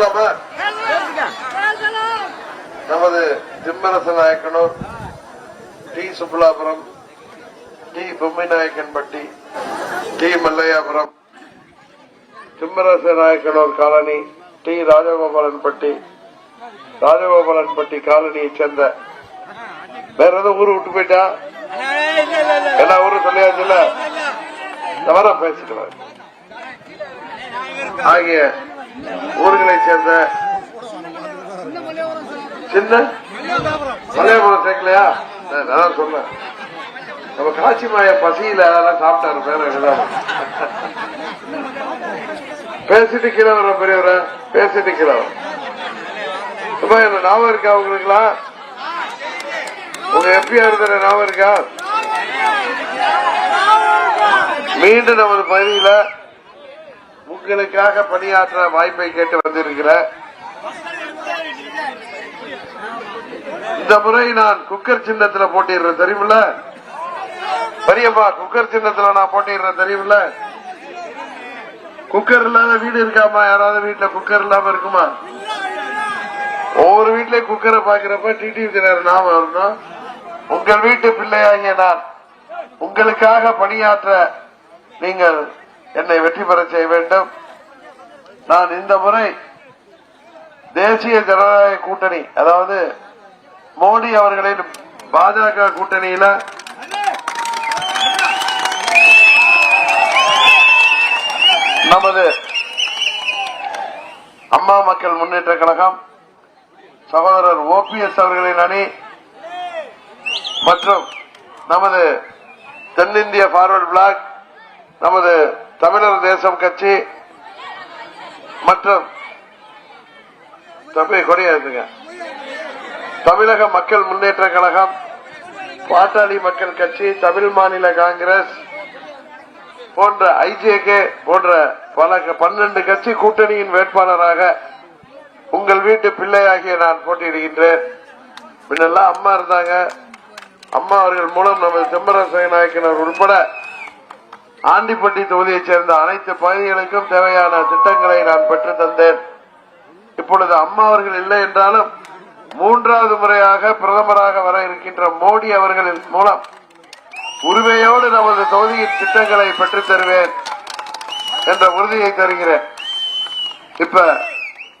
பேசலாமா? நமது Thimmarasa Nayakkanur T Subbulapuram T Bommainayakkanpatti T Mallaiyapuram Thimmarasa Nayakkanur colony T Rajagopalanpatti Rajagopalanpatti காலனியைச் சேர்ந்த வேற ஏதோ ஊரு விட்டு போயிட்டா? எல்லா ஊரும் சொல்லியாச்சுல தவறா பேசிட்டு ஆகிய ஊர்களைச் சேர்ந்த சின்ன மலையாபுரம் சேர்க்கலையா? நான் சொன்னேன். நம்ம காட்சி மாய பசியில அதெல்லாம் சாப்பிட்டாரு பேர பேசிட்டு கீழே வர பெரியவர பேசிட்டு கீழே வர. சும்மா என்ன ஞாபகம் இருக்கா உங்களுக்குலாம் உங்க எம்பியா இருந்த ஞாபகம் இருக்கா? மீண்டும் நமது பகுதியில் உங்களுக்காக பணியாற்ற வாய்ப்பை கேட்டு வந்திருக்கிற இந்த முறை நான் குக்கர் சின்னத்துல போட்டிடுறேன் தெரியுமில்ல? பெரியப்பா குக்கர் சின்னத்துல நான் போட்டிடுறேன் தெரியுமில்ல? குக்கர் இல்லாத வீடு இருக்காமா? யாராவது வீட்டுல குக்கர் இல்லாம இருக்குமா? ஒவ்வொரு வீட்லயும் குக்கரை பாக்குறப்ப டிடிவி நேரம் ஞாபகம் வரணும். உங்கள் வீட்டு பிள்ளையாகிய நான் உங்களுக்காக பணியாற்ற நீங்கள் என்னை வெற்றி பெற செய்ய வேண்டும். நான் இந்த முறை தேசிய ஜனநாயக கூட்டணி அதாவது மோடி அவர்களின் பாஜக கூட்டணியில நமது அம்மா மக்கள் முன்னேற்ற கழகம் சகோதரர் ஓபிஎஸ் அவர்களின் அணி மற்றும் நமது தென்னிந்திய பார்வர்ட் பிளாக் நமது தமிழர் தேசம் கட்சி மற்றும் தம்பி கொடியாதுங்க தமிழக மக்கள் முன்னேற்ற கழகம் பாட்டாளி மக்கள் கட்சி தமிழ் மாநில காங்கிரஸ் போன்ற ஐஜேகே போன்ற பல பன்னெண்டு கட்சி கூட்டணியின் வேட்பாளராக உங்கள் வீட்டு பிள்ளையாகிய நான் போட்டியிடுகின்றேன். முன்னெல்லாம் அம்மா இருந்தாங்க. அம்மா அவர்கள் மூலம் நமது செம்மரச நாயக்கனர் உட்பட ஆண்டிப்பட்டி தொகுதியைச் சேர்ந்த அனைத்து பகுதிகளுக்கும் தேவையான திட்டங்களை நான் பெற்று தந்தேன். இப்பொழுது அம்மா அவர்கள் இல்லை என்றாலும் மூன்றாவது முறையாக பிரதமராக வர இருக்கின்ற மோடி அவர்களின் மூலம் உரிமையோடு நமது தொகுதியின் திட்டங்களை பெற்றுத் தருவேன் என்ற உறுதியை தருகிறேன். இப்ப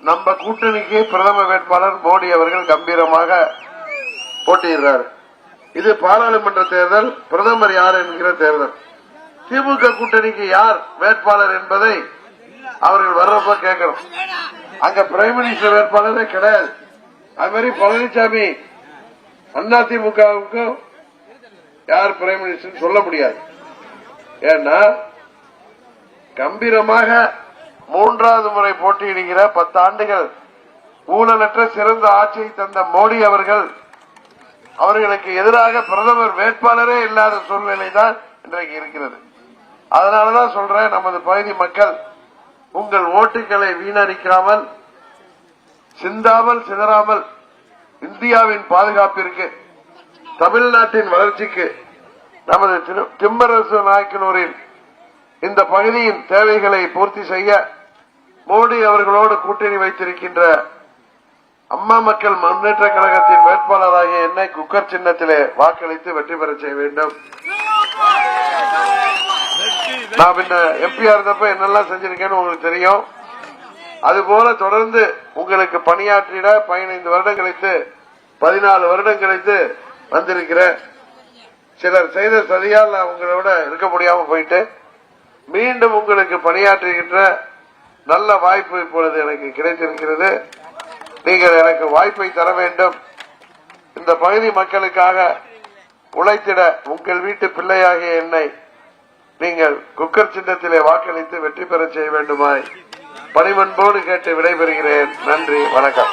நம்ம கூட்டணிக்கு பிரதம வேட்பாளர் மோடி அவர்கள் கம்பீரமாக போட்டியிடுறாரு. இது பாராளுமன்ற தேர்தல் பிரதமர் யார் என்கிற தேர்தல். திமுக கூட்டணிக்கு யார் வேட்பாளர் என்பதை அவர்கள் வர்றப்ப கேட்கணும். அங்க பிரைம் மினிஸ்டர் வேட்பாளரே கிடையாது. அது மாதிரி பழனிசாமி அதிமுகவுக்கு யார் பிரைம் மினிஸ்டர் சொல்ல முடியாது. ஏன்னா கம்பீரமாக மூன்றாவது முறை போட்டியிடுகிற பத்து ஆண்டுகள் ஊழலற்ற சிறந்த ஆட்சியை தந்த மோடி அவர்கள் அவர்களுக்கு எதிராக பிரதமர் வேட்பாளரே இல்லாத சூழ்நிலை தான் இன்றைக்கு இருக்கிறது. அதனாலதான் சொல்றேன் நமது பகுதி மக்கள் உங்கள் ஓட்டுகளை வீணடிக்காமல் சிந்தாமல் சிதறாமல் இந்தியாவின் பாதுகாப்பிற்கு தமிழ்நாட்டின் வளர்ச்சிக்கு நமது திரு- திம்மரசு நாயக்கனூரின் இந்த பகுதியின் தேவைகளை பூர்த்தி செய்ய மோடி அவர்களோடு கூட்டணி வைத்திருக்கின்ற அம்மா மக்கள் முன்னேற்ற கழகத்தின் வேட்பாளராகிய என்னை குக்கர் சின்னத்திலே வாக்களித்து வெற்றி பெற செய்ய வேண்டும். நான் பின்ன எம்பியா இருந்தப்ப என்னெல்லாம் செஞ்சிருக்கேன்னு உங்களுக்கு தெரியும். அதுபோல தொடர்ந்து உங்களுக்கு பணியாற்றிட பதினைந்து வருடம் கிடைத்து பதினாலு வருடம் கிடைத்து வந்திருக்கிறேன். சிலர் செய்த சரியால் நான் உங்களோட இருக்க முடியாம போயிட்டு மீண்டும் உங்களுக்கு பணியாற்றுகின்ற நல்ல வாய்ப்பு இப்பொழுது எனக்கு கிடைத்திருக்கிறது. நீங்கள் எனக்கு வாய்ப்பை தர வேண்டும். இந்த பகுதி மக்களுக்காக உழைத்திட உங்கள் வீட்டு பிள்ளையாகிய என்னை நீங்கள் குக்கர் சின்னத்திலே வாக்களித்து வெற்றி பெற செய்ய வேண்டுமாய் பணிவன்போடு கேட்டு விடைபெறுகிறேன். நன்றி வணக்கம்.